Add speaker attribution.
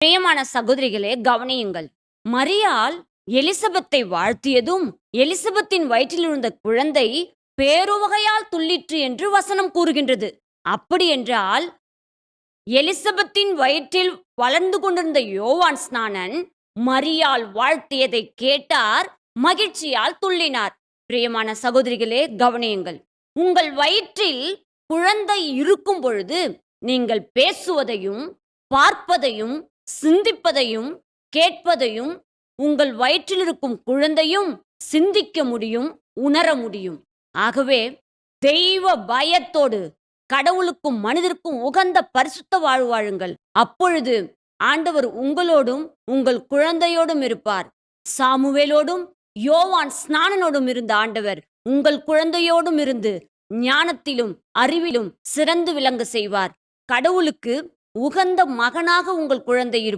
Speaker 1: பிரியமான சகோதரிகளே கவனியுங்கள். மரியால் எலிசபெத்தை வாழ்த்தியதும் எலிசபெத்தின் வயிற்றில் இருந்த குழந்தை பேருவகையால் துள்ளிற்று என்று வசனம் கூறுகின்றது. அப்படி என்றால் எலிசபெத்தின் வயிற்றில் வளர்ந்து கொண்டிருந்த யோவான் ஸ்நானன் மரியால் வாழ்த்தியதை கேட்டார் மகிழ்ச்சியால் துள்ளினார். பிரியமான சகோதரிகளே கவனியுங்கள். உங்கள் வயிற்றில் குழந்தை இருக்கும் பொழுது நீங்கள் பேசுவதையும் பார்ப்பதையும் சிந்திப்பதையும் கேட்பதையும் உங்கள் வயிற்றில் இருக்கும் குழந்தையும் சிந்திக்க முடியும் உணர முடியும். ஆகவே தெய்வ பயத்தோடு கடவுளுக்கும் மனிதருக்கும் உகந்த பரிசுத்த வாழ்வாழுங்கள் அப்பொழுது ஆண்டவர் உங்களோடும் உங்கள் குழந்தையோடும் இருப்பார். சாமுவேலோடும் யோவான் ஸ்நானனோடும் இருந்த ஆண்டவர் உங்கள் குழந்தையோடும் இருந்து ஞானத்திலும் அறிவிலும் சிறந்து விளங்க செய்வார். கடவுளுக்கு உகந்த மகனாக உங்கள் குழந்தை இருக்கும்.